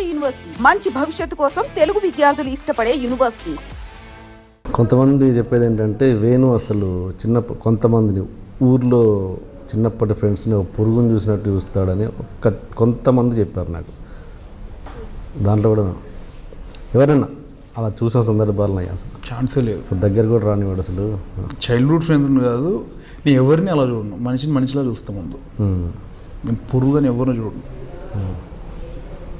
నాడు యూనివర్సిటీ. మంచి భవిష్యత్తు కోసం తెలుగు విద్యార్థులు ఇష్టపడే యూనివర్సిటీ. కొంతమంది చెప్పేది ఏంటంటే వేణు అసలు చిన్న కొంతమందిని ఊర్లో చిన్నప్పటి ఫ్రెండ్స్ని ఒక పురుగుని చూసినట్టు చూస్తాడని ఒక్క కొంతమంది చెప్పారు నాకు. దాంట్లో కూడా ఎవరైనా అలా చూసిన సందర్భాలు ఉన్నాయి అసలు. ఛాన్సే లేదు. అసలు దగ్గర కూడా రానివాడు అసలు. చైల్డ్హుడ్ ఫ్రెండ్స్ కాదు నేను ఎవరిని అలా చూడను? మనిషిని మనిషిలా చూస్తా ముందు. నేను పురుగుని ఎవరిని చూడను?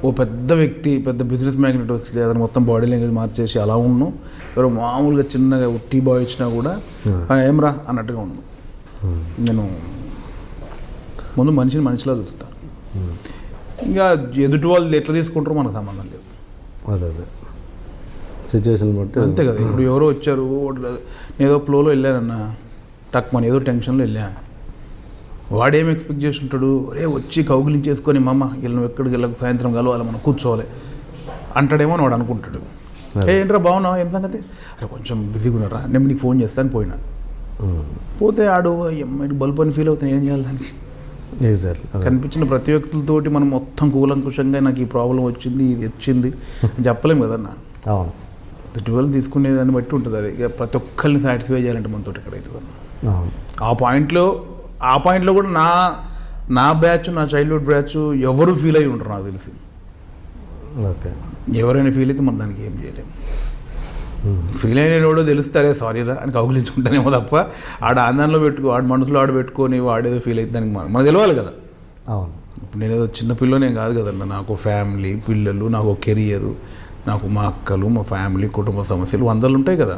ఓ పెద్ద వ్యక్తి పెద్ద బిజినెస్ మ్యాగ్నెట్ వచ్చి అతను మొత్తం బాడీ లాంగ్వేజ్ మార్చేసి అలా ఉన్ను ఎవరో మామూలుగా చిన్నగా టీ బాయ్ ఇచ్చినా కూడా "ఆ, ఏమ్రా? అన్నట్టుగా ఉన్నాను నేను ముందు మనిషిని మనిషిలా చూస్తాను ఇంకా ఎదుటి వాళ్ళు ఎట్లా తీసుకుంటారో మనకు సంబంధం లేదు. అదే అదే. సిచ్యువేషన్ బట్టి అంతే కదా. ఇప్పుడు ఎవరో వచ్చారు ఏదో ఫ్లోలో వెళ్ళానన్న టక్ మన ఏదో టెన్షన్లో వెళ్ళా. వాడేం ఎక్స్పెక్ట్ చేసి ఉంటాడు రే వచ్చి కౌగిలించేసుకొని మమ్మ వీళ్ళు నువ్వు ఎక్కడికి వెళ్ళకు? సాయంత్రం కలవాలి మనం కూర్చోవాలి. అంటాడేమో అని వాడు అనుకుంటాడు. ఏ ఏంట్రా బాగున్నావు? ఏం సంగతి? అరే కొంచెం బిజీగా ఉన్నారా? నేను నీకు ఫోన్ చేస్తాను పోయినా. పోతే ఆడు అమ్మాయి బల్బు అని ఫీల్ అవుతాను ఏం చేయాలి దానికి. కనిపించిన ప్రతి వ్యక్తులతోటి మనం మొత్తం కూలంకుషంగా నాకు ఈ ప్రాబ్లం వచ్చింది ఇది వచ్చింది అని చెప్పలేము కదన్నా అవును. ట్వెల్వ్ తీసుకునే దాన్ని బట్టి ఉంటుంది అది. ఇక ప్రతి ఒక్కరిని సాటిస్ఫై చేయాలంటే మనతో ఇక్కడ అవుతుంది ఆ పాయింట్లో ఆ పాయింట్లో కూడా నా నా బ్యాచ్ నా చైల్డ్హుడ్ బ్యాచ్ ఎవరు ఫీల్ అయి ఉంటారు నాకు తెలిసి. ఓకే. ఎవరైనా ఫీల్ అయితే మనం దానికి ఏం చేయలేము ఫీల్ అయినోడో తెలుస్తారే సారీ రా అని కౌగులించుకుంటానేమో తప్ప ఆడ ఆందోళనలో పెట్టుకో ఆడ మనసులో ఆడ పెట్టుకొని వాడేదో ఫీల్ అయితే దానికి మన- మనకు తెలియాలి కదా. అవును. ఇప్పుడు నేను ఏదో చిన్న పిల్లనేం కాదు కదన్న నాకు ఫ్యామిలీ పిల్లలు నాకు కెరియర్ నాకు మా అక్కలు మా ఫ్యామిలీ కుటుంబ సమస్యలు వందలు ఉంటాయి కదా.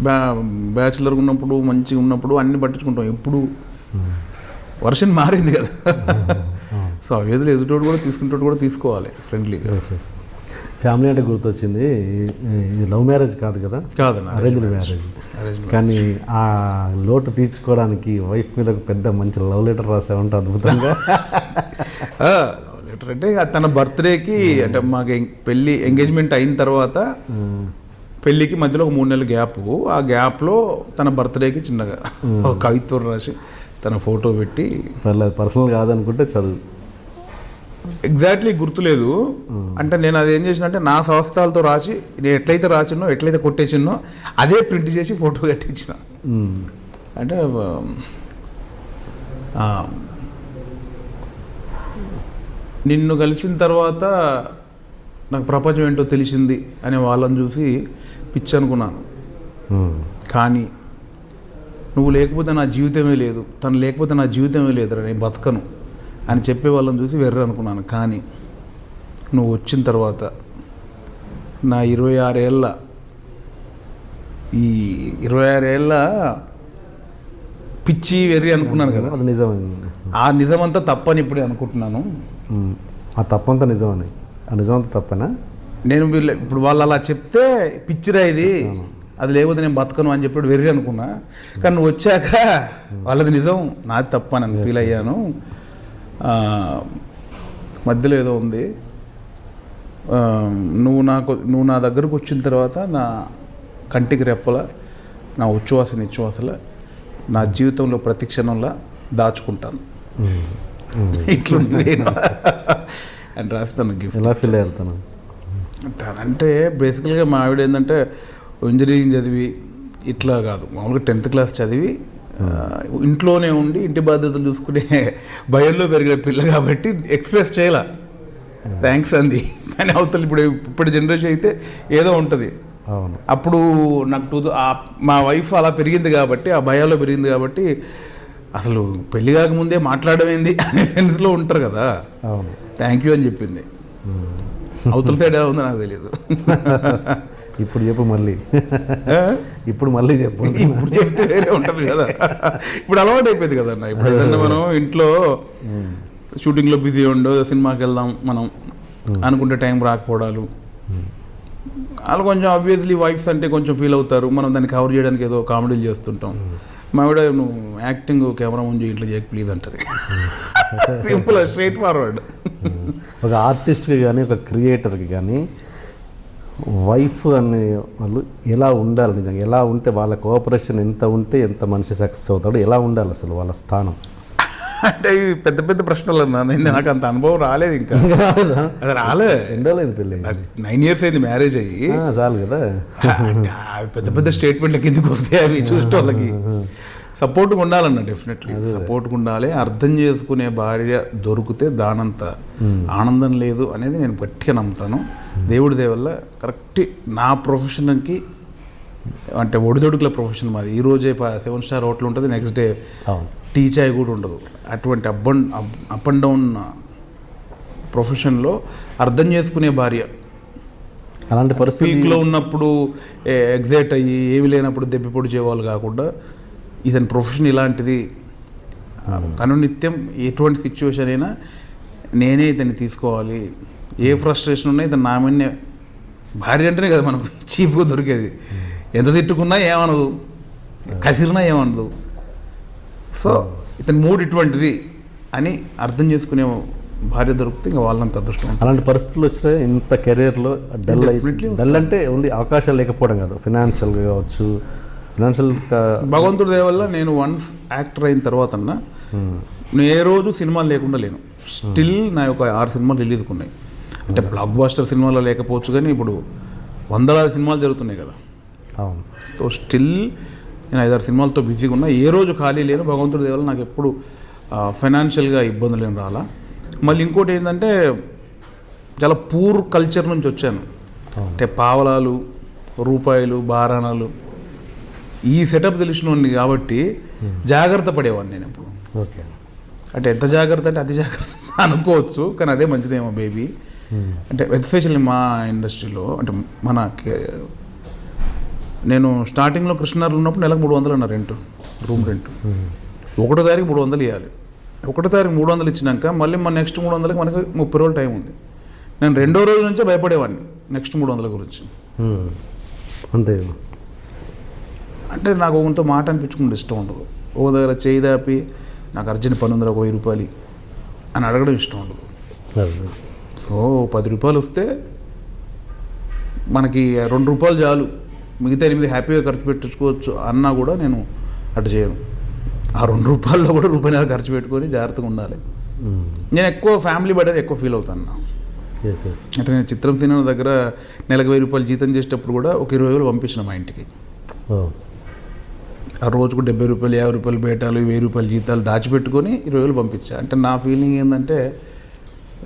బ్యా బ్యాచులర్ ఉన్నప్పుడు మంచిగా ఉన్నప్పుడు అన్ని పట్టించుకుంటాం. ఎప్పుడు. వర్షన్ మారింది కదా. సో అవేదులు ఎదుటోడు కూడా తీసుకుంటోడు కూడా తీసుకోవాలి ఎస్ ఫ్యామిలీ అంటే గుర్తొచ్చింది. ఇది లవ్ మ్యారేజ్ కాదు కదా? కాదన్న అరేంజ్ మ్యారేజ్ కానీ ఆ లోటు తీర్చుకోవడానికి వైఫ్ మీద ఒక పెద్ద మంచి లవ్ లెటర్ రాసావంటే అద్భుతంగా. లెటర్ అంటే తన బర్త్డేకి అంటే మాకు పెళ్ళి ఎంగేజ్మెంట్ అయిన తర్వాత పెళ్ళికి మధ్యలో ఒక మూడు నెలల గ్యాప్. ఆ గ్యాప్లో తన బర్త్డేకి చిన్నగా ఒక కవిత్వం రాసి తన ఫోటో పెట్టి. పర్లేదు పర్సనల్ కాదనుకుంటే చదువు. ఎగ్జాక్ట్లీ గుర్తులేదు. అంటే నేను అది ఏం చేసిన అంటే నా సంస్థలతో రాసి నేను ఎట్లయితే రాసినో ఎట్లయితే కొట్టేసినో అదే ప్రింట్ చేసి ఫోటో కట్టించిన. అంటే నిన్ను కలిసిన తర్వాత నాకు ప్రపంచం ఏంటో తెలిసింది అనే వాళ్ళని చూసి పిచ్చి అనుకున్నాను. కానీ నువ్వు లేకపోతే నా జీవితమే లేదు తను లేకపోతే నా జీవితమే లేదురా నేను బతకను అని చెప్పే వాళ్ళని చూసి వెర్ర అనుకున్నాను. కానీ నువ్వు వచ్చిన తర్వాత నా ఇరవై ఆరేళ్ళ ఈ ఇరవై ఆరేళ్ళ పిచ్చి వెర్రి అనుకున్నాను కదా. అది నిజమే. ఆ నిజమంతా తప్పని ఇప్పుడే అనుకుంటున్నాను. ఆ తప్పంతా నిజమని. నిజమంతా తప్పనా? నేను వీళ్ళ ఇప్పుడు వాళ్ళు అలా చెప్తే పిచ్చిరా ఇది. అది లేకపోతే నేను బతకను అని చెప్పి వెర్రి అనుకున్నా. కానీ నువ్వు వచ్చాక వాళ్ళది నిజం. నాది తప్ప అని ఫీల్ అయ్యాను. మధ్యలో ఏదో ఉంది. నువ్వు నాకు నువ్వు నా దగ్గరకు వచ్చిన తర్వాత నా కంటికి రెప్పల నా ఉచ్ఛ్వాస నిశ్వాసల నా జీవితంలో ప్రతి క్షణంలో దాచుకుంటాను. ఇట్లా నేను. అని రాస్తాను గిఫ్ట్ ఎలా ఫీల్ అయ్యారు తను? తనంటే బేసికల్గా మా ఆవిడ ఏంటంటే ఇంజనీరింగ్ చదివి ఇట్లా కాదు. మామూలుగా టెన్త్ క్లాస్ చదివి ఇంట్లోనే ఉండి ఇంటి బాధ్యతలు చూసుకునే భయంలో పెరిగిన పిల్ల కాబట్టి ఎక్స్ప్రెస్ చేయాల. థ్యాంక్స్ అంది. కానీ అవతల ఇప్పుడు ఇప్పుడు జనరేషన్ అయితే ఏదో ఉంటుంది. అవును. అప్పుడు నాకు టూ మా వైఫ్ అలా పెరిగింది కాబట్టి ఆ భయాల్లో పెరిగింది కాబట్టి అసలు పెళ్ళి కాకముందే మాట్లాడమేంది అనే సెన్స్లో ఉంటారు కదా. అవును. థ్యాంక్ యూ అని చెప్పింది. అవతల సైడ్ ఉందో నాకు తెలియదు ఇప్పుడు చెప్పు మళ్ళీ? ఇప్పుడు మళ్ళీ చెప్పు. ఇప్పుడు చెప్తే వేరే ఉంటుంది కదా. ఇప్పుడు అలవాటు అయిపోయింది కదన్న ఇప్పుడు ఏదన్నా మనం ఇంట్లో షూటింగ్లో బిజీ ఉండో సినిమాకి వెళ్దాం మనం అనుకుంటే టైం రాకపోవడాలు. వాళ్ళు కొంచెం ఆబ్వియస్లీ వైఫ్స్ అంటే కొంచెం ఫీల్ అవుతారు. మనం దాన్ని కవర్ చేయడానికి ఏదో కామెడీలు చేస్తుంటాం. మా ఆవిడ నువ్వు యాక్టింగ్ కెమెరా ముందు ఇంట్లో చేయక ప్లీజ్ అంటది. సింపుల్ స్ట్రైట్ ఫార్వర్డ్ ఒక ఆర్టిస్ట్కి కానీ ఒక క్రియేటర్కి కానీ వైఫ్ అనే వాళ్ళు ఎలా ఉండాలి నిజంగా? ఎలా ఉంటే వాళ్ళ కోఆపరేషన్ ఎంత ఉంటే ఎంత మనిషి సక్సెస్ అవుతాడు? ఎలా ఉండాలి అసలు వాళ్ళ స్థానం? అంటే ఇవి పెద్ద పెద్ద ప్రశ్నలు అన్నా నేను నాకు అంత అనుభవం రాలేదు ఇంకా. అది రాలే. రోజులైంది పెళ్ళి? నైన్ ఇయర్స్ అయింది మ్యారేజ్ అయ్యి. చాలు కదా. అవి పెద్ద పెద్ద స్టేట్మెంట్ల కిందకి వస్తాయి అవి చూసిన వాళ్ళకి సపోర్ట్గా ఉండాలన్న డెఫినెట్లీ సపోర్ట్గా ఉండాలి. అర్థం చేసుకునే భార్య దొరికితే దానంత ఆనందం లేదు అనేది నేను గట్టిగా నమ్ముతాను. దేవుడి దేవల్ల కరెక్ట్ నా ప్రొఫెషన్కి అంటే ఒడిదొడుకుల ప్రొఫెషన్ మాది. ఈ రోజే సెవెన్ స్టార్ హోటల్ ఉంటుంది నెక్స్ట్ డే అవును. టీ చాయ్ కూడా ఉండదు. అటువంటి up and up and down ప్రొఫెషన్లో అర్థం చేసుకునే భార్య అలాంటి పరిస్థితి పీక్లో ఉన్నప్పుడు ఎగ్జైట్ అయ్యి ఏమి లేనప్పుడు దెబ్బి పొడిచే వాళ్ళు కాకుండా ఇతని ప్రొఫెషన్ ఇలాంటిది. అనునిత్యం ఎటువంటి సిచ్యువేషన్ అయినా నేనే ఇతన్ని తీసుకోవాలి. ఏ ఫ్రస్ట్రేషన్ ఉన్నా ఇతను నా మీదనే భార్య అంటేనే కదా మనకు చీప్గా దొరికేది. ఎంత తిట్టుకున్నా ఏమనదు. కసిరినా ఏమనదు. సో ఇతని మూడ్ ఇటువంటిది అని అర్థం చేసుకునే భార్య దొరికితే ఇంకా వాళ్ళంత అదృష్టం అలాంటి పరిస్థితులు వచ్చినాయి ఇంత కెరీర్లో డల్ డల్ అంటే ఓన్లీ అవకాశాలు లేకపోవడం కాదు. ఫినాన్షియల్గా కావచ్చు ఫినాన్షియల్ భగవంతుడి దయ వల్ల నేను వన్స్ యాక్టర్ అయిన తర్వాత అన్న నేను ఏ రోజు సినిమాలు లేకుండా లేను. స్టిల్ నా యొక్క ఆరు సినిమాలు రిలీజ్కి ఉన్నాయి. అంటే బ్లాక్ బాస్టర్ సినిమాలో లేకపోవచ్చు కానీ ఇప్పుడు వందలాది సినిమాలు జరుగుతున్నాయి కదా. అవును. సో స్టిల్ నేను ఐదారు సినిమాలతో బిజీగా ఉన్నా. ఏ రోజు ఖాళీ లేను. భగవంతుడి దయ వల్ల నాకు ఎప్పుడు ఫైనాన్షియల్గా ఇబ్బందులు ఏం రాలా. మళ్ళీ ఇంకోటి ఏంటంటే చాలా పూర్ కల్చర్ నుంచి వచ్చాను. అంటే పావలాలు రూపాయలు బారాణాలు ఈ సెటప్ తెలిసినోడిని కాబట్టి జాగ్రత్త పడేవాడిని నేను ఇప్పుడు ఓకే. అంటే ఎంత జాగ్రత్త అంటే అతి జాగ్రత్త అనుకోవచ్చు కానీ అదే మంచిదేమో బేబీ అంటే ఎస్పెషల్లీ మా ఇండస్ట్రీలో అంటే మన నేను స్టార్టింగ్లో కృష్ణార్లు ఉన్నప్పుడు నెలకు మూడు వందలు అన్న రెంట్ రూమ్ రెంట్ ఒకటో తారీఖు మూడు వందలు ఇవ్వాలి ఒకటో తారీఖు మూడు వందలు ఇచ్చినాక మళ్ళీ మన నెక్స్ట్ మూడు వందలకి మనకి ముప్పై రోజులు టైం ఉంది. నేను రెండో రోజు నుంచే భయపడేవాడిని నెక్స్ట్ మూడు వందల గురించి. ఉమ్. అంతే. అంటే నాకు ఒకరితో మాట అనిపించుకుంటే ఇష్టం ఉండదు. ఒక దగ్గర చేయి దాపి నాకు అర్జెంట్ పని ఉందిరా ఒక వెయ్యి రూపాయలు అని అడగడం ఇష్టం ఉండదు. సో పది రూపాయలు వస్తే మనకి రెండు రూపాయలు చాలు. మిగతా ఎనిమిది హ్యాపీగా ఖర్చు పెట్టించుకోవచ్చు అన్నా కూడా నేను అటు చేయను. ఆ రెండు రూపాయల్లో కూడా రూపాయలు ఖర్చు పెట్టుకొని జాగ్రత్తగా ఉండాలి. నేను ఎక్కువ ఫ్యామిలీ బడ్డర్ ఎక్కువ ఫీల్ అవుతాను అంటే నేను చిత్రం సినిమా దగ్గర నెలకు వెయ్యి రూపాయలు జీతం చేసేటప్పుడు కూడా ఒక ఇరవై వేలు పంపించిన మా ఇంటికి. ఓ. ఆ రోజుకు డెబ్బై రూపాయలు యాభై రూపాయలు బేటాలు వెయ్యి రూపాయలు జీతాలు దాచిపెట్టుకొని ఇరవై వేలు పంపించా. అంటే నా ఫీలింగ్ ఏంటంటే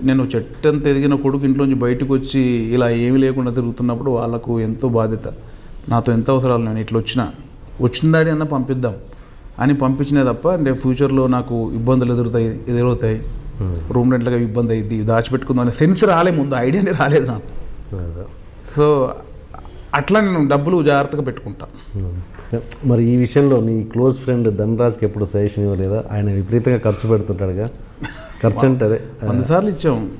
నేను చెట్టంత ఎదిగిన కొడుకు ఇంట్లోంచి బయటకు వచ్చి ఇలా ఏమీ లేకుండా తిరుగుతున్నప్పుడు వాళ్ళకు ఎంతో బాధ్యత. నాతో ఎంత అవసరాలు నేను ఇట్లా వచ్చిన. వచ్చిందాడి అన్న పంపిద్దాం. అని పంపించినే తప్ప అంటే ఫ్యూచర్లో నాకు ఇబ్బందులు ఎదురుతాయి ఎదురవుతాయి. రూమ్ రెంట్లుగా ఇబ్బంది అయ్యింది దాచిపెట్టుకుందాం అనే సెన్స్ రాలే ముందు ఐడియానే రాలేదు నాకు. సో అట్లా నేను డబ్బులు జాగ్రత్తగా పెట్టుకుంటాను మరి ఈ విషయంలో నీ క్లోజ్ ఫ్రెండ్ ధనరాజ్కి ఎప్పుడు సజెషన్ ఇవ్వలేదా? ఆయన విపరీతంగా ఖర్చు పెడుతుంటాడుగా. ఖర్చు అంటే అదే. వంద సార్లు ఇచ్చాం.